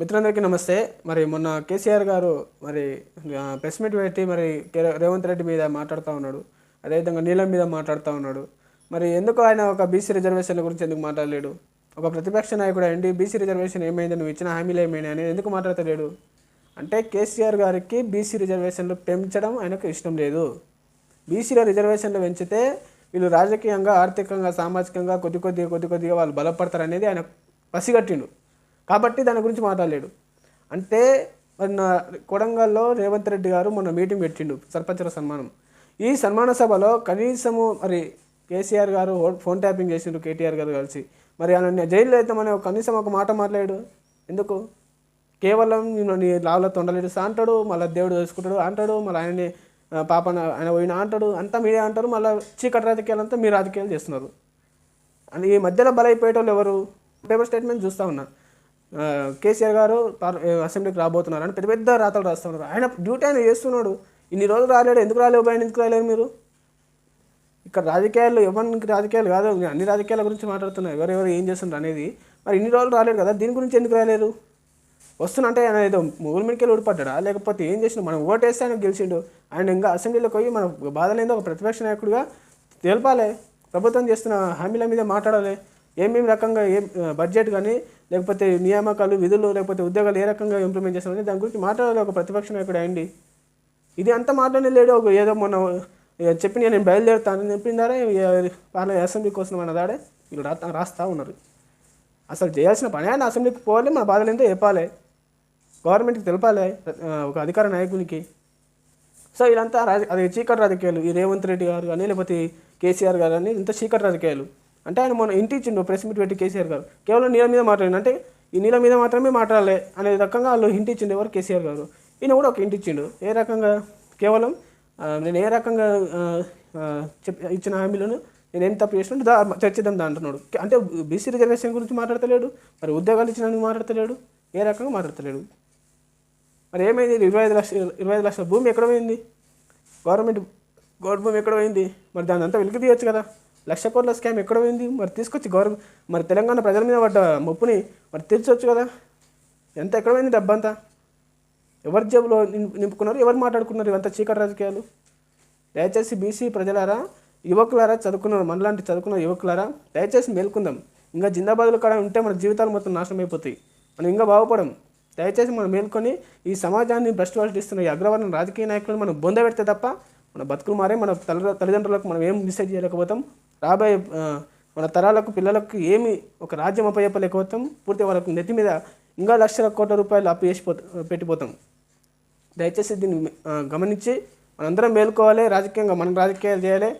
మిత్రులందరికీ నమస్తే. మరి మొన్న కేసీఆర్ గారు మరి ప్రెస్ మీట్ పెట్టి మరి కే- రేవంత్ రెడ్డి మీద మాట్లాడుతూ ఉన్నాడు. అదేవిధంగా నీలం మీద మాట్లాడుతూ ఉన్నాడు. మరి ఎందుకు ఆయన ఒక బీసీ రిజర్వేషన్ల గురించి ఎందుకు మాట్లాడలేడు? ఒక ప్రతిపక్ష నాయకుడు అండి బీసీ రిజర్వేషన్ ఏమైంది నువ్వు ఇచ్చిన హామీలు ఏమైనా అని ఎందుకు మాట్లాడతలేడు? అంటే కేసీఆర్ గారికి బీసీ రిజర్వేషన్లు పెంచడం ఆయనకు ఇష్టం లేదు. బీసీల రిజర్వేషన్లు పెంచితే వీళ్ళు రాజకీయంగా ఆర్థికంగా సామాజికంగా కొద్ది కొద్దిగా కొద్ది కొద్దిగా వాళ్ళు బలపడతారు అనేది ఆయన పసిగట్టిండు. కాబట్టి దాని గురించి మాట్లాడలేడు. అంటే మొన్న కొడంగల్లో రేవంత్ రెడ్డి గారు మొన్న మీటింగ్ పెట్టిండు సర్పంచుల సన్మానం. ఈ సన్మాన సభలో కనీసము మరి కేసీఆర్ గారు ఫోన్ ట్యాపింగ్ చేసిండు కేటీఆర్ గారు కలిసి. మరి ఆయన జైల్లో అవుతామని కనీసం ఒక మాట మాట్లాడాడు ఎందుకు? కేవలం నేను నీ లావులో తొండలేడు. అంటాడు మళ్ళీ దేవుడు వేసుకుంటాడు అంటాడు మళ్ళీ ఆయనని పాపన ఆయన పోయిన అంటాడు. అంతా మీరే అంటారు. మళ్ళీ చీకటి రాజకీయాలు అంతా మీ రాజకీయాలు చేస్తున్నారు. అని ఈ మధ్యలో బలైపోయేటోళ్ళు ఎవరు? పేపర్ స్టేట్మెంట్ చూస్తూ ఉన్నా. కేసీఆర్ గారు అసెంబ్లీకి రాబోతున్నారు అని పెద్ద పెద్ద రాతలు రాస్తున్నారు ఆయన డ్యూటీ ఆయన చేస్తున్నాడు. ఇన్ని రోజులు రాలేడు. ఎందుకు రాలేవు బయట ఎందుకు రాలేరు మీరు? ఇక్కడ రాజకీయాలు ఎవరికి రాజకీయాలు కాదు అన్ని రాజకీయాల గురించి మాట్లాడుతున్నారు. ఎవరెవరు ఏం చేస్తున్నారు అనేది. మరి ఇన్ని రోజులు రాలేదు కదా దీని గురించి ఎందుకు రాలేరు? వస్తున్నంటే ఆయన ఏదో మూల మీదకి ఊడిపడ్డా లేకపోతే ఏం చేసిన మనం ఓటేస్తే ఆయన గెలిచిండు. ఆయన ఇంకా అసెంబ్లీలోకి పోయి మన బాధలేదో ఒక ప్రతిపక్ష నాయకుడిగా తెలపాలి. ప్రభుత్వం చేస్తున్న హామీల మీద మాట్లాడాలి. ఏమేమి రకంగా ఏం బడ్జెట్ కానీ లేకపోతే నియామకాలు విధులు లేకపోతే ఉద్యోగాలు ఏ రకంగా ఇంప్లిమెంట్ చేస్తున్నారని దాని గురించి మాట్లాడాలి. ఒక ప్రతిపక్ష నాయకుడు అయ్యండి ఇది అంత మాట్లాడి లేడు. ఒక ఏదో మొన్న ఏ చెప్పి నేను బయలుదేరుతానని చెప్పిందారే పార్లమెంట్ అసెంబ్లీ కోసం అన్నదాడే వీళ్ళు రా రాస్తా ఉన్నారు. అసలు చేయాల్సిన పని ఆయన అసెంబ్లీకి పోవాలి. మన బాధలు ఏంటో చెప్పాలి. గవర్నమెంట్కి తెలపాలి. ఒక అధికార నాయకునికి. సో వీళ్ళంతా రాజ అది చీకటి రాజకీయాలు. ఈ రేవంత్ రెడ్డి గారు కానీ లేకపోతే కేసీఆర్ గారు కానీ ఇంత చీకటి రాజకీయాలు. అంటే ఆయన మొన్న ఇంటి ఇచ్చిండు ప్రెస్ మీట్ పెట్టి కేసీఆర్ గారు. కేవలం నీళ్ళ మీద మాట్లాడిండు. అంటే ఈ నీళ్ళ మీద మాత్రమే మాట్లాడాలి అనే రకంగా వాళ్ళు హింట్ ఇచ్చిండు ఎవరు? కేసీఆర్ గారు. ఈయన కూడా ఒక హింట్ ఇచ్చిండు. ఏ రకంగా? కేవలం నేను ఏ రకంగా చెప్ ఇచ్చిన హామీలను నేను ఏం తప్పు చేసినట్టు దా చర్చిద్దాం దా అంటున్నాడు. అంటే బీసీ రిజర్వేషన్ గురించి మాట్లాడతలేడు మరి ఉద్యోగాలు ఇచ్చినందుకు మాట్లాడతలేడు ఏ రకంగా మాట్లాడతలేడు? మరి ఏమైంది? ఇరవై ఐదు లక్షల ఇరవై ఐదు లక్షల భూమి ఎక్కడ పోయింది? గవర్నమెంట్ గవర్నమెంట్ భూమి ఎక్కడ పోయింది? మరి దాని అంతా వెలికి తీయొచ్చు కదా. లక్ష కోట్ల స్కామ్ ఎక్కడ పోయింది? మరి తీసుకొచ్చి గవర్నమెంట్ మరి తెలంగాణ ప్రజల మీద పడ్డ ముప్పుని మరి తీర్చొచ్చు కదా? ఎంత ఎక్కడ పోయింది డబ్బంతా? ఎవరి జేబులో నింపు- నింపుకున్నారు? ఎవరు మాట్లాడుకున్నారు ఇవంతా చీకటి రాజకీయాలు? దయచేసి బీసీ ప్రజలారా యువకులారా చదువుకున్నారు మనలాంటి చదువుకున్న యువకులారా దయచేసి మేల్కుందాం. ఇంకా జిందాబాదులు కాడ ఉంటే మన జీవితాలు మొత్తం నాశనం అయిపోతాయి. మనం ఇంకా బాగుపడం. దయచేసి మనం మేల్కొని ఈ సమాజాన్ని భ్రష్టు పట్టిస్తున్న ఈ అగ్రవర్ణ రాజకీయ నాయకులను మనం బొంద పెడితే తప్ప మన బతుకులు మారే మన తల్లి తల్లిదండ్రులకు మనం ఏం డిసైడ్ చేయలేకపోతాం. రాబోయే మన తరాలకు పిల్లలకు ఏమి ఒక రాజ్యం అప్పచెప్పలేకపోతాం. పూర్తి వాళ్ళకు నెత్తి మీద ఇంకా లక్షల కోట్ల రూపాయలు అప్పు చేసి పెట్టిపోతాం. దయచేసి దీన్ని గమనించి మనందరం మేలుకోవాలి. రాజకీయంగా మనం రాజకీయాలు చేయాలి.